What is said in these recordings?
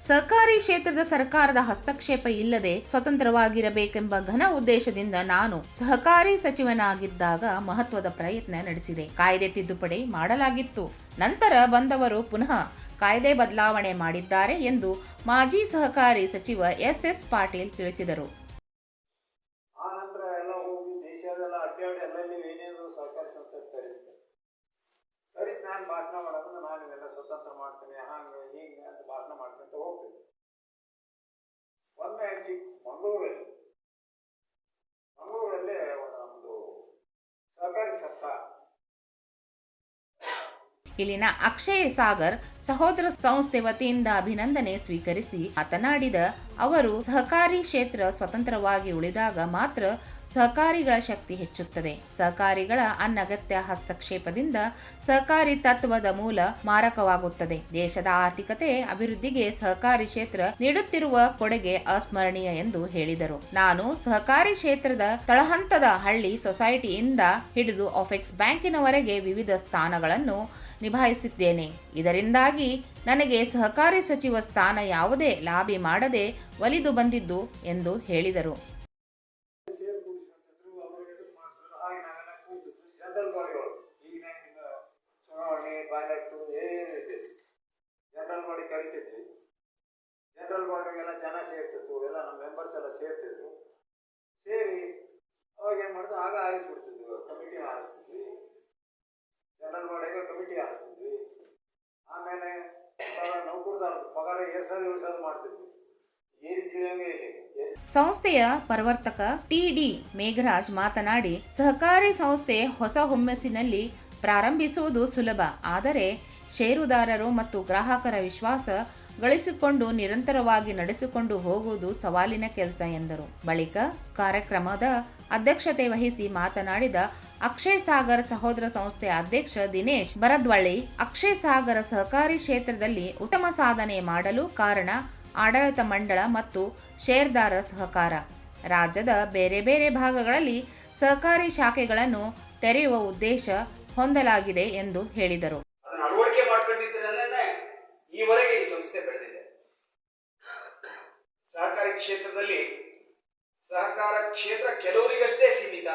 ಸಹಕಾರಿ ಕ್ಷೇತ್ರದ ಸರ್ಕಾರದ ಹಸ್ತಕ್ಷೇಪ ಇಲ್ಲದೆ ಸ್ವತಂತ್ರವಾಗಿರಬೇಕೆಂಬ ಘನ ಉದ್ದೇಶದಿಂದ ನಾನು ಸಹಕಾರಿ ಸಚಿವನಾಗಿದ್ದಾಗ ಮಹತ್ವದ ಪ್ರಯತ್ನ ನಡೆಸಿದೆ. ಕಾಯ್ದೆ ತಿದ್ದುಪಡಿ ಮಾಡಲಾಗಿತ್ತು. ನಂತರ ಬಂದವರು ಪುನಃ ಕಾಯ್ದೆ ಬದಲಾವಣೆ ಮಾಡಿದ್ದಾರೆ ಎಂದು ಮಾಜಿ ಸಹಕಾರಿ ಸಚಿವ ಎಸ್ ಎಸ್ ಪಾಟೀಲ್ ತಿಳಿಸಿದರು ಆ ನಂತರ ಎಲ್ಲ ಹೋಗಿ ದೇಶದೆಲ್ಲ ಅಡ್ಡಾಡಿ ಎಲ್ಲೆಲ್ಲಿ ಏನೇನು ಸಹಕಾರಿ ಸಂಸ್ಥೆ ತರಿಸಿದೆ ತರಿಸಿ ನಾನು ಭಾಷಣ ಮಾಡೋದು ನಾನು ಇವೆಲ್ಲ ಸ್ವತಂತ್ರ ಮಾಡ್ತೇನೆ, ಹಾಗೆ ಹೀಗೆ ಅಂತ ಭಾಷಣ ಮಾಡ್ಕೊಂತ ಹೋಗ್ತೇನೆ. ಒಮ್ಮೆ ಚಿಕ್ಕ ಮಂಗಳೂರಲ್ಲಿ ಮಂಗಳೂರಲ್ಲಿ ಒಂದು ಸಹಕಾರಿ ಸರ್ಕಾರ ಇಲ್ಲಿನ ಅಕ್ಷಯ ಸಾಗರ್ ಸಹೋದರ ಸಂಸ್ಥೆ ವತಿಯಿಂದ ಅಭಿನಂದನೆ ಸ್ವೀಕರಿಸಿ ಮಾತನಾಡಿದ ಅವರು, ಸಹಕಾರಿ ಕ್ಷೇತ್ರ ಸ್ವತಂತ್ರವಾಗಿ ಉಳಿದಾಗ ಮಾತ್ರ ಸಹಕಾರಿಗಳ ಶಕ್ತಿ ಹೆಚ್ಚುತ್ತದೆ. ಸಹಕಾರಿಗಳ ಅನಗತ್ಯ ಹಸ್ತಕ್ಷೇಪದಿಂದ ಸಹಕಾರಿ ತತ್ವದ ಮೂಲ ಮಾರಕವಾಗುತ್ತದೆ. ದೇಶದ ಆರ್ಥಿಕತೆ ಅಭಿವೃದ್ಧಿಗೆ ಸಹಕಾರಿ ಕ್ಷೇತ್ರ ನೀಡುತ್ತಿರುವ ಕೊಡುಗೆ ಅಸ್ಮರಣೀಯ ಎಂದು ಹೇಳಿದರು. ನಾನು ಸಹಕಾರಿ ಕ್ಷೇತ್ರದ ತಳಹಂತದ ಹಳ್ಳಿ ಸೊಸೈಟಿಯಿಂದ ಹಿಡಿದು ಆಫೆಕ್ಸ್ ಬ್ಯಾಂಕಿನವರೆಗೆ ವಿವಿಧ ಸ್ಥಾನಗಳನ್ನು ನಿಭಾಯಿಸಿದ್ದೇನೆ. ಇದರಿಂದಾಗಿ ನನಗೆ ಸಹಕಾರಿ ಸಚಿವ ಸ್ಥಾನ ಯಾವುದೇ ಲಾಭಿ ಮಾಡದೆ ಒಲಿದು ಬಂದಿದ್ದು ಎಂದು ಹೇಳಿದರು. ಬಾಡಿ ಕರಿತಿದ್ವಿ ಜನರಲ್ ಬಾಡಿಗೆಲ್ಲ ಜನ ಸೇರ್ತಿತ್ತು, ಎಲ್ಲ ನಮ್ಮ ಮೆಂಬರ್ಸ್ ಎಲ್ಲ ಸೇರ್ತಿದ್ರು. ಸೇರಿ ಅವಾಗ ಏನು ಮಾಡಿದ್ರು ಆಗ ಆರಿಸ್ಬಿಡ್ತಿದ್ವಿ ಕಮಿಟಿ ಆರಿಸ್ತಿದ್ವಿ. ಜನರಲ್ ಬಾಡಿಗೆ ಕಮಿಟಿ ಆರಿಸ್ತಿದ್ವಿ. ಆಮೇಲೆ ನೌಕರದಾರ ಪಗಾರ ಏರ್ಸೋದು ಇಳಿಸೋದು ಮಾಡ್ತಿದ್ವಿ. ತಿಳಿಯೋಂಗೇ ಇಲ್ಲ. ಸಂಸ್ಥೆಯ ಪ್ರವರ್ತಕ ಟಿಡಿ ಮೇಘರಾಜ್ ಮಾತನಾಡಿ, ಸಹಕಾರಿ ಸಂಸ್ಥೆ ಹೊಸ ಹುಮ್ಮಸ್ಸಿನಲ್ಲಿ ಪ್ರಾರಂಭಿಸುವುದು ಸುಲಭ. ಆದರೆ ಷೇರುದಾರರು ಮತ್ತು ಗ್ರಾಹಕರ ವಿಶ್ವಾಸ ಗಳಿಸಿಕೊಂಡು ನಿರಂತರವಾಗಿ ನಡೆಸಿಕೊಂಡು ಹೋಗುವುದು ಸವಾಲಿನ ಕೆಲಸ ಎಂದರು. ಬಳಿಕ ಕಾರ್ಯಕ್ರಮದ ಅಧ್ಯಕ್ಷತೆ ವಹಿಸಿ ಮಾತನಾಡಿದ ಅಕ್ಷಯ್ ಸಾಗರ ಸಹೋದರ ಸಂಸ್ಥೆ ಅಧ್ಯಕ್ಷ ದಿನೇಶ್ ಭರದ್ವಳ್ಳಿ, ಅಕ್ಷಯ್ ಸಾಗರ ಸಹಕಾರಿ ಕ್ಷೇತ್ರದಲ್ಲಿ ಉತ್ತಮ ಸಾಧನೆ ಮಾಡಲು ಕಾರಣ ಆಡಳಿತ ಮಂಡಳ ಮತ್ತು ಷೇರ್ದಾರ ಸಹಕಾರ. ರಾಜ್ಯದ ಬೇರೆ ಬೇರೆ ಭಾಗಗಳಲ್ಲಿ ಸಹಕಾರಿ ಶಾಖೆಗಳನ್ನು ತೆರೆಯುವ ಉದ್ದೇಶ ಹೊಂದಲಾಗಿದೆ ಎಂದು ಹೇಳಿದರು. ಈವರೆಗೆ ಈ ಸಂಸ್ಥೆ ಬೆಳೆದಿದೆ ಸಹಕಾರಿ ಕ್ಷೇತ್ರದಲ್ಲಿ ಸಹಕಾರ ಕ್ಷೇತ್ರ ಕೆಲವರಿಗಷ್ಟೇ ಸೀಮಿತ.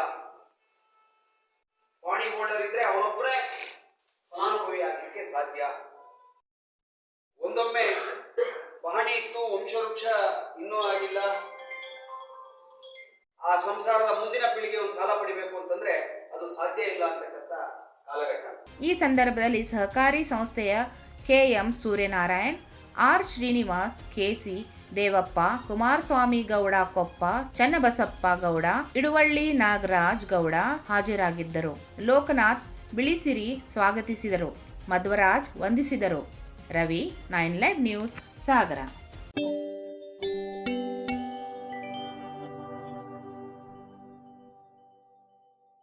ಪಾಣಿ ಹೋಲ್ಡರ್ ಇದ್ರೆ ಅವನೊಬ್ಬರೇ ಫಲಾನುಭವಿ ಆಗಲಿಕ್ಕೆ ಸಾಧ್ಯ. ಒಂದೊಮ್ಮೆ ಪಹಣಿ ಇತ್ತು, ವಂಶವೃಕ್ಷ ಇನ್ನೂ ಆಗಿಲ್ಲ. ಆ ಸಂಸಾರದ ಮುಂದಿನ ಪೀಳಿಗೆ ಒಂದು ಸಾಲ ಪಡಿಬೇಕು ಅಂತಂದ್ರೆ ಅದು ಸಾಧ್ಯ ಇಲ್ಲ ಅಂತಕ್ಕಂಥ ಕಾಲಘಟ್ಟ. ಈ ಸಂದರ್ಭದಲ್ಲಿ ಸಹಕಾರಿ ಸಂಸ್ಥೆಯ K M Suryanarayan, R Srinivas K C Devappa, Kumaraswamy Gowda, Koppa, Channabasappa Gowda, Iduvalli Nagaraj Gowda ಹಾಜರಾಗಿದ್ದರು. ಲೋಕನಾಥ್ ಬಿಳಿಸಿರಿ ಸ್ವಾಗತಿಸಿದರು. ಮಧ್ವರಾಜ್ ವಂದಿಸಿದರು. Ravi, Nine Live News, Sagara.